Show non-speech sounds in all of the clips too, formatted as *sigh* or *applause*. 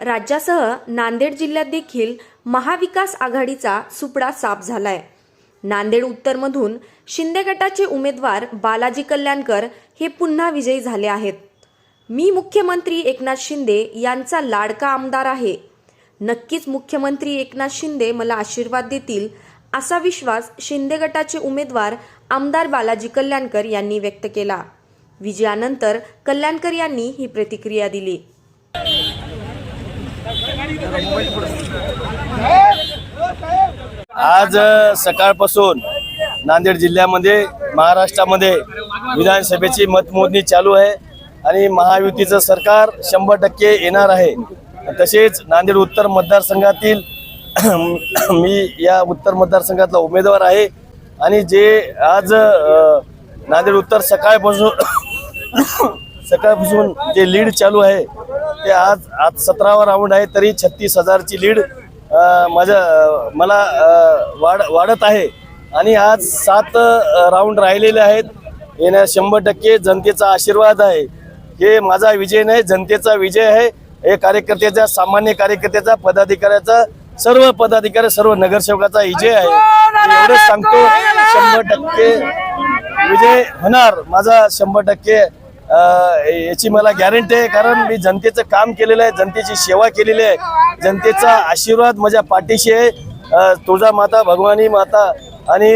राज्यासह नांदेड जिल्ह्यात देखील महाविकास आघाडीचा सुपडा साफ झालाय. नांदेड उत्तरमधून शिंदे गटाचे उमेदवार बालाजी कल्याणकर हे पुन्हा विजयी झाले आहेत. मी मुख्यमंत्री एकनाथ शिंदे यांचा लाडका आमदार आहे. नक्कीच मुख्यमंत्री एकनाथ शिंदे मला आशीर्वाद देतील असा विश्वास शिंदे गटाचे उमेदवार आमदार बालाजी कल्याणकर यांनी व्यक्त केला. विजयानंतर कल्याणकर यांनी ही प्रतिक्रिया दिली. आज सकाळपासून नांदेड जिल्ह्यामध्ये महाराष्ट्रामध्ये विधानसभेची मतमोजणी चालू आहे आणि महायुतीचं सरकार शंभर टक्के येणार आहे. तसेच नांदेड उत्तर मतदारसंघातील मी या उत्तर मतदारसंघातला उमेदवार आहे आणि जे आज नांदेड उत्तर सकाळपासून सकाळपासून जे लीड चालू आहे ते आज आज सतरावा राऊंड आहे तरी छत्तीस हजारची लीड माझ्या मला वाढ वाढत आहे. आणि आज सात राऊंड राहिलेले आहेत. येण्या शंभर टक्के जनतेचा आशीर्वाद आहे. हे माझा विजय नाही जनतेचा विजय आहे. हे कार्यकर्त्याचा सामान्य कार्यकर्त्याचा पदाधिकाऱ्याचा सर्व पदाधिकारी सर्व नगरसेवकाचा विजय आहे. एवढंच सांगतो शंभर टक्के विजय होणार. माझा शंभर टक्के याची मला गॅरंटी आहे कारण मी जनतेचं काम केलेलं आहे जनतेची सेवा केलेली आहे. जनतेचा आशीर्वाद माझ्या पाठीशी आहे. तुळजा माता भगवानी माता आणि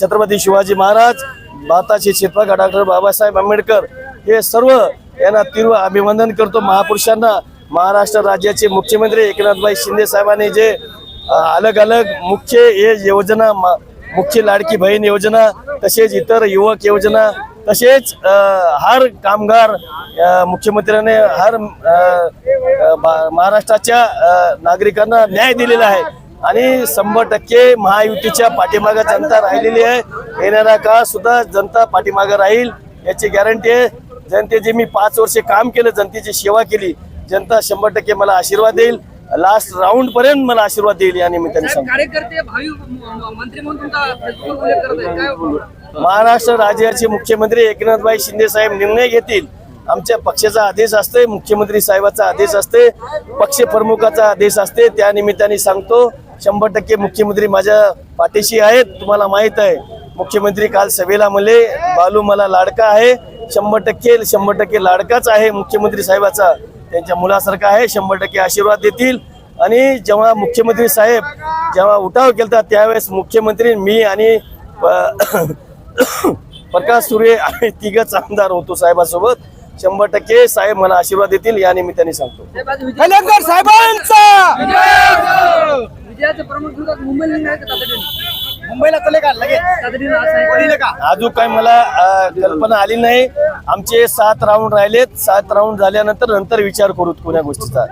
छत्रपती शिवाजी महाराज माताचे शिल्पकार डॉक्टर बाबासाहेब आंबेडकर हे सर्व यांना तीव्र अभिवंदन करतो. महापुरुषांना महाराष्ट्र राज्याचे मुख्यमंत्री एकनाथभाई शिंदे साहेबांनी जे अलग अलग मुख्य हे योजना मा- मुख्य लाडकी बहीण योजना तसेच इतर युवक योजना तसेच हर कामगार मुख्यमंत्र्याने हर महाराष्ट्राच्या नागरिकांना न्याय दिलेला आहे. आणि शंभर टक्के महायुतीच्या पाठीमागे जनता राहिलेली आहे. येणारा काळ सुद्धा जनता पाठीमागे राहील याची गॅरंटी आहे. जनतेचे मी पाच वर्षे काम केलं जनतेची सेवा केली. जनता शंभर टक्के मला आशीर्वाद देईल. लास्ट राऊंड पर्यंत मला आशीर्वाद देईल या निमित्ताने सांगतो कार्यकर्ते महाराष्ट्र राज्याचे मुख्यमंत्री एकनाथभाई शिंदे साहेब निर्णय घेतील. आमच्या पक्षाचा आदेश असते मुख्यमंत्री साहेबाचा आदेश असते पक्ष प्रमुखाचा आदेश असते त्या निमित्ताने सांगतो शंभर टक्के मुख्यमंत्री माझ्या पाठीशी आहेत तुम्हाला माहीत आहे. मुख्यमंत्री काल सभेला म्हणले बालू मला लाडका आहे. शंभर टक्के शंभर टक्के लाडकाच आहे मुख्यमंत्री साहेबाचा. त्यांच्या मुलासारखा आहे शंभर टक्के आशीर्वाद देतील. आणि जेव्हा मुख्यमंत्री साहेब जेव्हा उठाव केलता त्यावेळेस मुख्यमंत्री मी आणि प- *coughs* प्रकाश सूर्य आम्ही तिघच आमदार होतो साहेबासोबत. शंभर टक्के साहेब मला आशीर्वाद देतील या निमित्ताने सांगतो. साहेबांचा! विजयाचं प्रमुख दिवस मुंबईला निघणार का तातडीने? मुंबईला चले का लगेच तातडीने आज आहे. पडले का? अजून काय मला अ, कल्पना आली नाही. आमचे सात राऊंड राहिलेत. सात राऊंड झाल्यानंतर नंतर विचार करू कोण्या गोष्टीचा.